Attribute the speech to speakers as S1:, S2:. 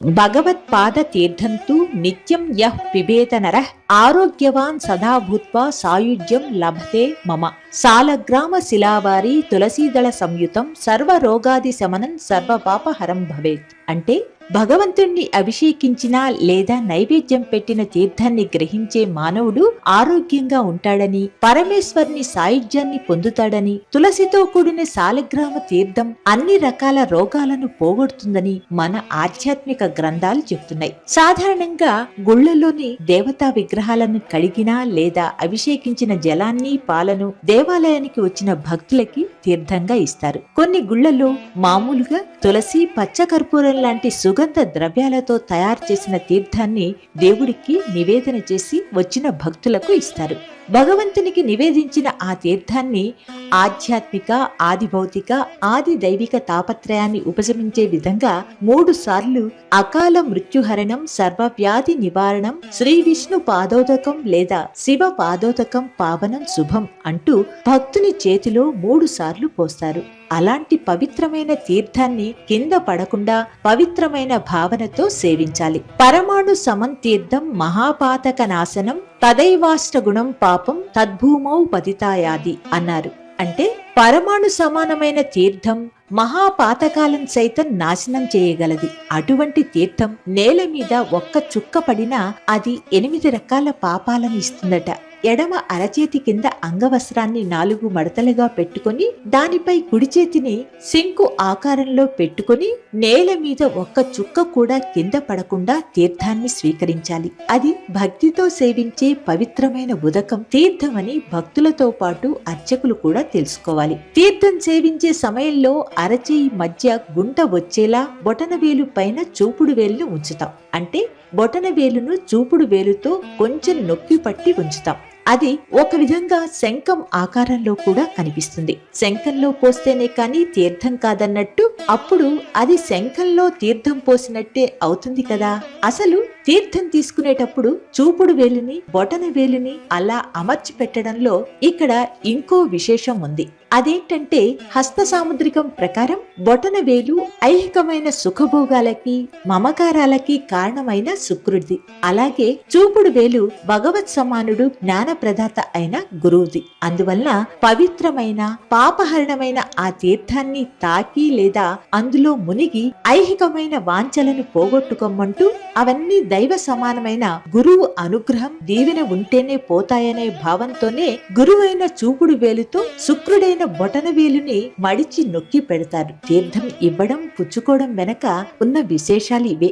S1: భగవత్పాద తీర్థంతు నిత్యం యః పిబేత నరః ఆరోగ్యవాన్ సదా భూత్వా సాయుజ్యం లభతే మమ. సాలగ్రామ శిలావారి తులసీదళ సంయుతం సర్వరోగాది శమనం సర్వపాపహరం భవేత్. అంటే భగవంతుణ్ణి అభిషేకించిన లేదా నైవేద్యం పెట్టిన తీర్థాన్ని గ్రహించే మానవుడు ఆరోగ్యంగా ఉంటాడని పరమేశ్వర్ని సాయుధ్యాన్ని పొందుతాడని తులసితో కూడిన సాలగ్రామ తీర్థం అన్ని రకాల రోగాలను పోగొడుతుందని మన ఆధ్యాత్మిక గ్రంథాలు చెప్తున్నాయి. సాధారణంగా గుళ్ళలోని దేవతా విగ్రహాలను కడిగినా లేదా అభిషేకించిన జలాన్ని పాలను దేవాలయానికి వచ్చిన భక్తులకి తీర్థంగా ఇస్తారు. కొన్ని గుళ్ళలో మామూలుగా తులసి పచ్చకర్పూరం లాంటి సుగంధ ద్రవ్యాలతో తయారు చేసిన తీర్థాన్ని దేవుడికి నివేదన చేసి వచ్చిన భక్తులకు ఇస్తారు. భగవంతునికి నివేదించిన ఆ తీర్థాన్ని ఆధ్యాత్మిక ఆది భౌతిక ఆది దైవిక తాపత్రయాన్ని ఉపశమించే విధంగా మూడు సార్లు అకాల మృత్యుహరణం సర్వవ్యాధి నివారణం శ్రీ విష్ణు పాదోదకం లేదా శివ పాదోదకం పావనం శుభం అంటూ భక్తుని చేతిలో మూడు సార్లు పోస్తారు. అలాంటి పవిత్రమైన తీర్థాన్ని కింద పడకుండా పవిత్రమైన భావనతో సేవించాలి. పరమాణు సమం తీర్థం మహాపాతక నాశనం తదైవాష్ట గుణం పాపం తద్భూమౌ పతితాయాది అన్నారు. అంటే పరమాణు సమానమైన తీర్థం మహాపాతకాలం సైతం నాశనం చేయగలది. అటువంటి తీర్థం నేల మీద ఒక్క చుక్క పడినా అది ఎనిమిది రకాల పాపాలను ఇస్తుందట. ఎడమ అరచేతి కింద అంగవస్త్రాన్ని నాలుగు మడతలుగా పెట్టుకొని దానిపై కుడి చేతిని శంకు ఆకారంలో పెట్టుకొని నేల మీద ఒక్క చుక్క కూడా కింద పడకుండా తీర్థాన్ని స్వీకరించాలి. అది భక్తితో సేవించే పవిత్రమైన ఉదకం. తీర్థమని భక్తులతో పాటు అర్చకులు కూడా తెలుసుకోవాలి. తీర్థం సేవించే సమయంలో అరచేయి మధ్య గుంట వచ్చేలా బొటనవేలు పైన చూపుడు వేలును ఉంచుతాం. అంటే బొటన వేలును చూపుడు వేలుతో కొంచెం నొక్కి పట్టి ఉంచుతాం. అది ఒక విధంగా శంఖం ఆకారంలో కూడా కనిపిస్తుంది. శంఖంలో పోస్తేనే కానీ తీర్థం కాదన్నట్టు అప్పుడు అది శంఖంలో తీర్థం పోసినట్టే అవుతుంది కదా. అసలు తీర్థం తీసుకునేటప్పుడు చూపుడు వేలిని బొటన వేలుని అలా అమర్చి పెట్టడంలో ఇక్కడ ఇంకో విశేషం ఉంది. అదేంటంటే హస్త సాముద్రికం ప్రకారం బొటన వేలు ఐహికమైన సుఖభోగాలకి మమకారాలకి కారణమైన శుక్రుడిది అలాగే చూపుడు వేలు భగవత్ సమానుడు జ్ఞాన ప్రదాత అయిన గురువుది అందువల్ల పవిత్రమైన పాపహరణమైన ఆ తీర్థాన్ని తాకి లేదా అందులో మునిగి ఐహికమైన వాంఛలను పోగొట్టుకోమంటూ అవన్నీ దైవ సమానమైన గురువు అనుగ్రహం దీవెన ఉంటేనే పోతాయనే భావంతోనే గురువైన చూపుడు వేలుతో శుక్రుడైన బొటన వేలుని మడిచి నొక్కి పెడతారు. తీర్థం ఇవ్వడం పుచ్చుకోవడం వెనక ఉన్న విశేషాలు ఇవే.